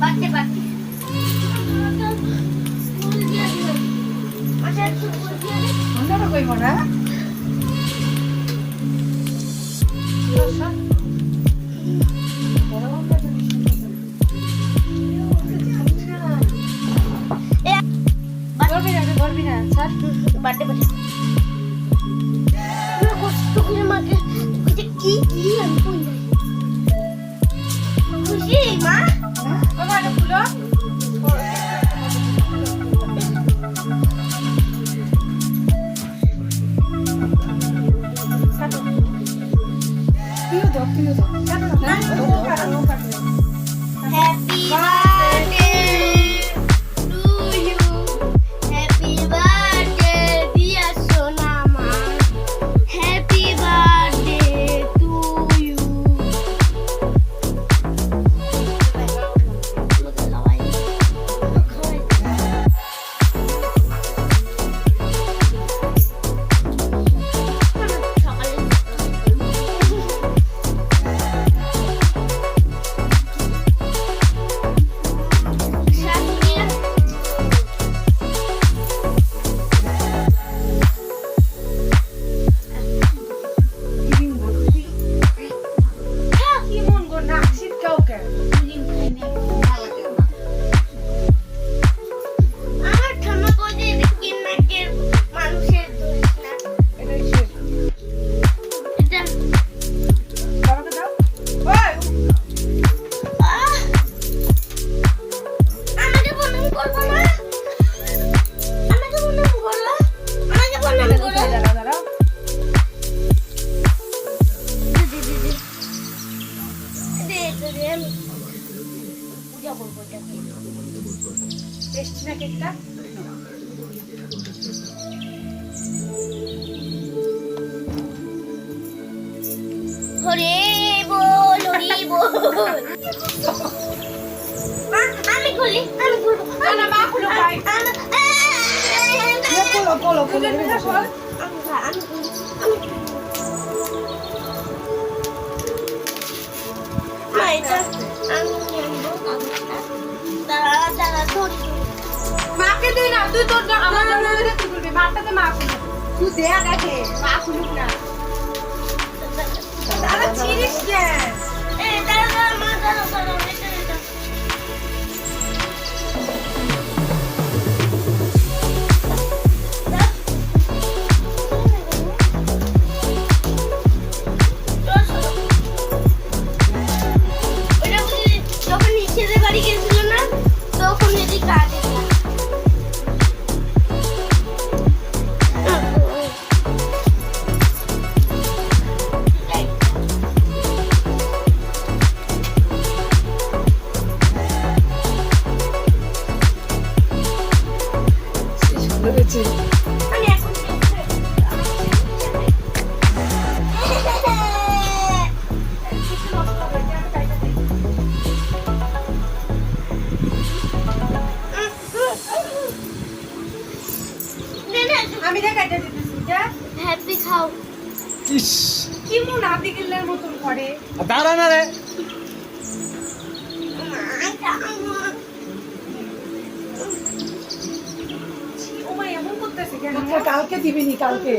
বাড়তে পারে কষ্ট করে মাকে কি কি আমি Happy Bye. টেস্টি না কেকটা হরে বল হরি বল। আমি খুলি আমি খুলবো। না মা খুলো ভাই। আমি খুলো খুলো খুলো আমি আমি আমি এটা আমি তুই দেখে মা খুলে নিয়েছি আমি দেখ এটা দিতেছি খাও। ইস। কি মন মতন করে? দাঁড়া না রে। মা কালকে দিবিনি কালকে।